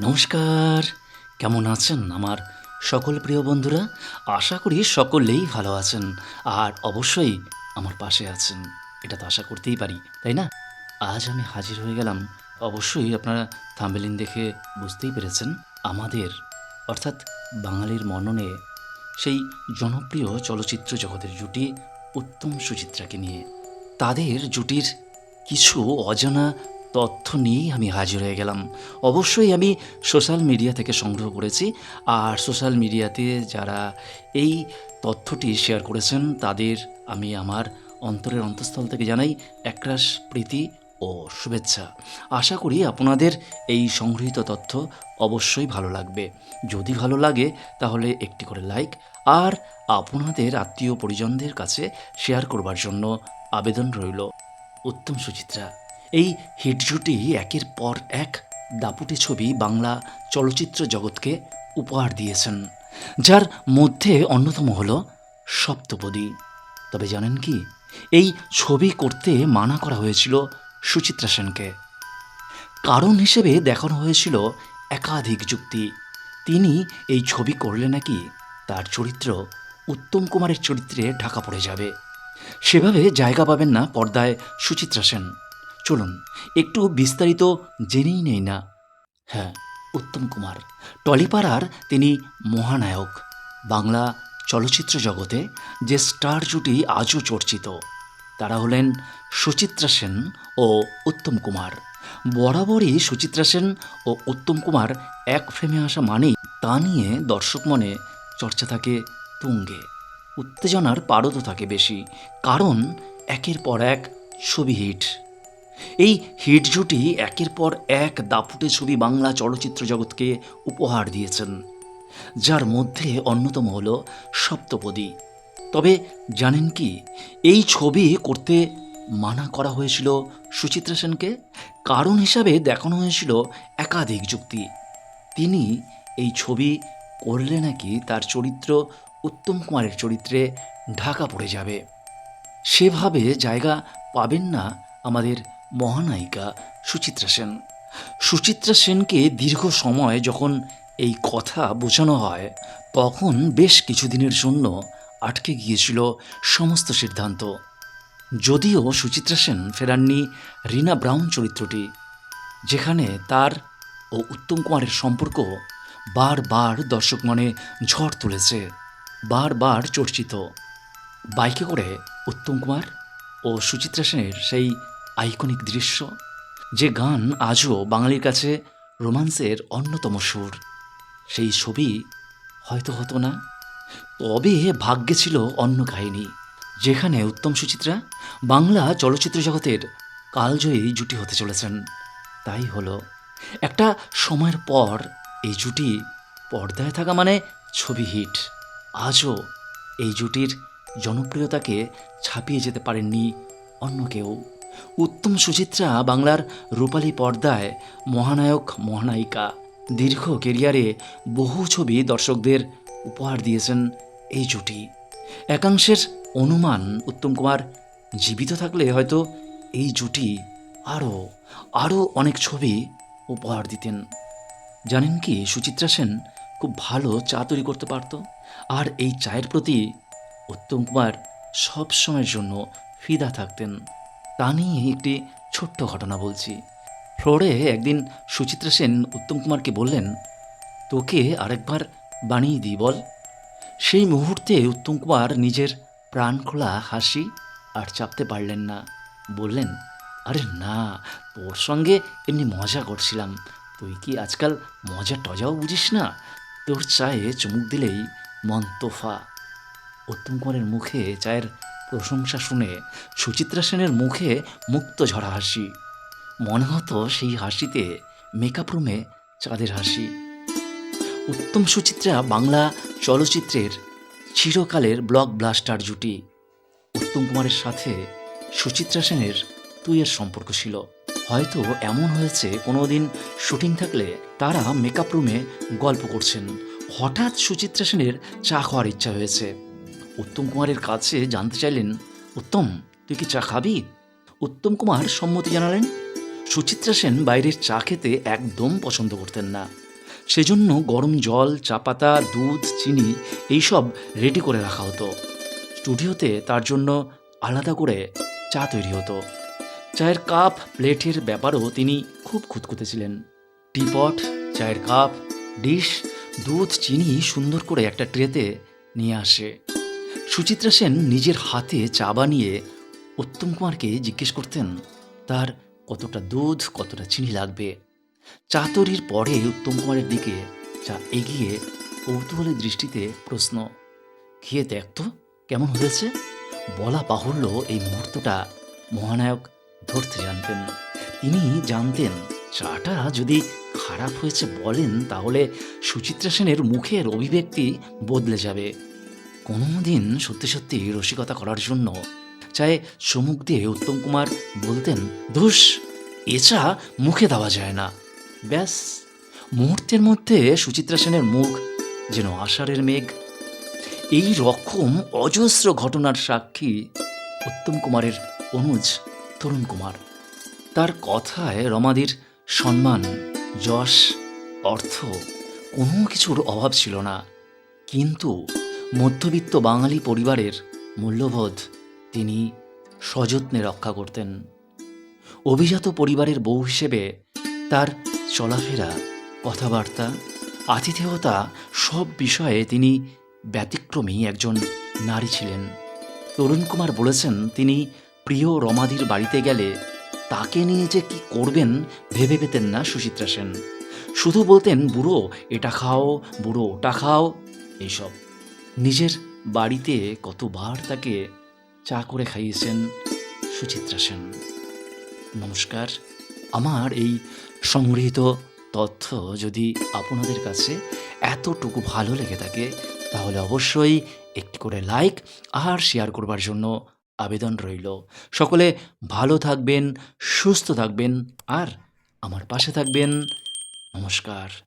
নমস্কার। কেমন আছেন আমার সকল প্রিয় বন্ধুরা? আশা করি সকলেই ভালো আছেন। আর অবশ্যই আমার পাশে আছেন। এটা তো আশা করতেই পারি, তাই না? আজ আমি হাজির হয়ে গেলাম। অবশ্যই আপনারা থাম্বেলিন দেখে বুঝতেই পেরেছেন, আমাদের, অর্থাৎ বাঙালির মননে সেই জনপ্রিয় চলচ্চিত্র জগতের জুটি উত্তম সুচিত্রাকে নিয়ে। তাদের জুটির কিছু অজানা তথ্য নিয়েই আমি হাজির হয়ে গেলাম। অবশ্যই আমি সোশ্যাল মিডিয়া থেকে সংগ্রহ করেছি। আর সোশ্যাল মিডিয়াতে যারা এই তথ্যটি শেয়ার করেছেন, তাদের আমি আমার অন্তরের অন্তঃস্থল থেকে জানাই একরাশ প্রীতি ও শুভেচ্ছা। আশা করি আপনাদের এই সংগৃহীত তথ্য অবশ্যই ভালো লাগবে। যদি ভালো লাগে, তাহলে একটি করে লাইক আর আপনাদের আত্মীয় পরিজনদের কাছে শেয়ার করবার জন্য আবেদন রইল। উত্তম সুচিত্রা। এই হিট জুটি একের পর এক দাপুটে ছবি বাংলা চলচ্চিত্র জগৎকে উপহার দিয়েছেন, যার মধ্যে অন্যতম হল সপ্তপদী। তবে জানেন কি, এই ছবি করতে মানা করা হয়েছিল সুচিত্রা সেনকে। কারণ হিসেবে দেখানো হয়েছিল একাধিক যুক্তি। তিনি এই ছবি করলে নাকি তার চরিত্র উত্তম কুমারের চরিত্রে ঢাকা পড়ে যাবে। সেভাবে জায়গা পাবেন না পর্দায় সুচিত্রা সেন। চলুন, একটু বিস্তারিত জেনেই নেই না। হ্যাঁ উত্তম কুমার। টলিপাড়ার তিনি মহানায়ক। বাংলা চলচ্চিত্র জগতে যে স্টার জুটি আজও চর্চিত, তারা হলেন সুচিত্রা সেন ও উত্তম কুমার। বরাবরই সুচিত্রা সেন ও উত্তম কুমার এক ফ্রেমে আসা মানেই তা নিয়ে দর্শক মনে চর্চা থাকে তুঙ্গে। উত্তেজনার পারদও থাকে বেশি, কারণ একের পর এক ছবি হিট। এই হিট জুটি একের পর এক দাপুটে ছবি বাংলা চলচ্চিত্র জগৎকে উপহার দিয়েছেন, যার মধ্যে অন্যতম হল সপ্তপদী। তবে জানেন কি, এই ছবি করতে মানা করা হয়েছিল সুচিত্রা সেনকে, কারণ হিসাবে দেখানো হয়েছিল একাধিক যুক্তি। তিনি এই ছবি করলে নাকি তার চরিত্র উত্তম কুমারের চরিত্রে ঢাকা পড়ে যাবে। সেভাবে জায়গা পাবেন না আমাদের মহানায়িকা সুচিত্রা সেন। সুচিত্রা সেনকে দীর্ঘ সময় যখন এই কথা বোঝানো হয়, তখন বেশ কিছুদিনের জন্য আটকে গিয়েছিল সমস্ত সিদ্ধান্ত। যদিও সুচিত্রা সেন ফেরাননি রিনা ব্রাউন চরিত্রটি, যেখানে তার ও উত্তম কুমারের সম্পর্ক বারবার দর্শক মনে ঝড় তুলেছে, বারবার চর্চিত। বাইকে করে উত্তম কুমার ও সুচিত্রা সেনের সেই আইকনিক দৃশ্য, যে গান আজও বাঙালির কাছে রোমান্সের অন্যতম সুর। সেই ছবি হয়তো হতো না, তবে ভাগ্যে ছিল অন্য কাহিনী, যেখানে উত্তম সুচিত্রা বাংলা চলচ্চিত্র জগতের কালজয়ী জুটি হতে চলেছেন। তাই হলো, একটা সময়ের পর এই জুটি পর্দায় থাকা মানে ছবি হিট। আজও এই জুটির জনপ্রিয়তাকে ছাপিয়ে যেতে পারেননি অন্য কেউ। উত্তম সুচিত্রা বাংলার রূপালী পর্দায় মহানায়ক, মহানায়িকা। দীর্ঘ কেরিয়ারে বহু ছবি দর্শকদের উপহার দিয়েছেন এই জুটি। একাংশের অনুমান উত্তম কুমার, জীবিত থাকলে হয়তো এই জুটি আরও আরও অনেক ছবি উপহার দিতেন। জানেন কি, সুচিত্রা সেন খুব ভালো চা তৈরি করতে পারত। আর এই চায়ের প্রতি উত্তম কুমার সব সময়ের জন্য ফিদা থাকতেন। তা নিয়ে একটি ছোট্ট ঘটনা বলছি। ফ্লোরে একদিন সুচিত্রা সেন উত্তম কুমারকে বললেন, তোকে আরেকবার বানিয়ে দিই, বল। সেই মুহূর্তে উত্তম কুমার নিজের প্রাণ খোলা হাসি আর চাপতে পারলেন না। বললেন, আরে না, তোর সঙ্গে এমনি মজা করছিলাম। তুই কি আজকাল মজা টজাও বুঝিস না? তোর চায়ে চুমুক দিলেই মন তোফা। উত্তম কুমারের মুখে চায়ের প্রশংসা শুনে সুচিত্রা সেনের মুখে মুক্ত ঝরা হাসি। মনে হতো সেই হাসিতে মেকআপ রুমে চাঁদের হাসি। উত্তম সুচিত্রা বাংলা চলচ্চিত্রের চিরকালের ব্লক ব্লাস্টার জুটি। উত্তম কুমারের সাথে সুচিত্রা সেনের তুইয়ের সম্পর্ক ছিল। হয়তো এমন হয়েছে কোনো দিন শুটিং থাকলে তারা মেকআপ রুমে গল্প করছেন। হঠাৎ সুচিত্রা সেনের চা খাওয়ার ইচ্ছা হয়েছে। উত্তম কুমারের কাছে জানতে চাইলেন, উত্তম, তুই কি চা খাবি? উত্তম কুমার সম্মতি জানালেন। সুচিত্রা সেন বাইরের চা খেতে একদম পছন্দ করতেন না। সেজন্য গরম জল, চা পাতা, দুধ, চিনি এইসব রেডি করে রাখা হতো। স্টুডিওতে তার জন্য আলাদা করে চা তৈরি হতো। চায়ের কাপ, প্লেটের ব্যাপারেও তিনি খুব খুঁতখুঁতে ছিলেন। টিপট, চায়ের কাপ, ডিশ, দুধ, চিনি সুন্দর করে একটা ট্রেতে নিয়ে আসে। সুচিত্রা সেন নিজের হাতে চা বানিয়ে উত্তম কুমারকে জিজ্ঞেস করতেন, তার কতটা দুধ, কতটা চিনি লাগবে? চা তৈরির পরে উত্তম কুমারের দিকে চা এগিয়ে কৌতূহলের দৃষ্টিতে প্রশ্ন খেয়ে দেখ তো, কেমন হয়েছে? বলা বাহুল্য এই মুহূর্তটা মহানায়ক ধরতে জানতেন। তিনি জানতেন, চাটা যদি খারাপ হয়েছে বলেন, তাহলে সুচিত্রা সেনের মুখের অভিব্যক্তি বদলে যাবে। কোনো দিন সত্যি সত্যি রসিকতা করার জন্য চায়ে সমুখ দিয়ে উত্তম কুমার বলতেন, ধুস এ চা মুখে দেওয়া যায় না। ব্যাস, মুহূর্তের মধ্যে সুচিত্রা সেনের মুখ যেন আষাঢ়ের মেঘ। এই রকম অজস্র ঘটনার সাক্ষী উত্তম কুমারের অনুজ তরুণ কুমার। তার কথায় রমাদির সম্মান, যশ, অর্থ কোনো কিছুর অভাব ছিল না। কিন্তু মধ্যবিত্ত বাঙালি পরিবারের মূল্যবোধ তিনি সযত্নে রক্ষা করতেন। অভিজাত পরিবারের বউ হিসেবে তার চলাফেরা, কথাবার্তা, আতিথেয়তা সব বিষয়ে তিনি ব্যতিক্রমী একজন নারী ছিলেন। তরুণ কুমার বলেছেন, তিনি প্রিয় রমাদির বাড়িতে গেলে তাকে নিয়ে যে কি করবেন ভেবে পেতেন না সুচিত্রা সেন। শুধু বলতেন, বুড়ো, এটা খাও, বুড়ো, ওটা খাও। এইসব। নিজের বাড়িতে কতবার তাকে চা করে খাইয়েছেন সুচিত্রা সেন। নমস্কার। আমার এই সংগৃহীত তথ্য যদি আপনাদের কাছে এতটুকু ভালো লেগে থাকে, তাহলে অবশ্যই একটি করে লাইক আর শেয়ার করবার জন্য আবেদন রইল। সকলে ভালো থাকবেন, সুস্থ থাকবেন আর আমার পাশে থাকবেন। নমস্কার।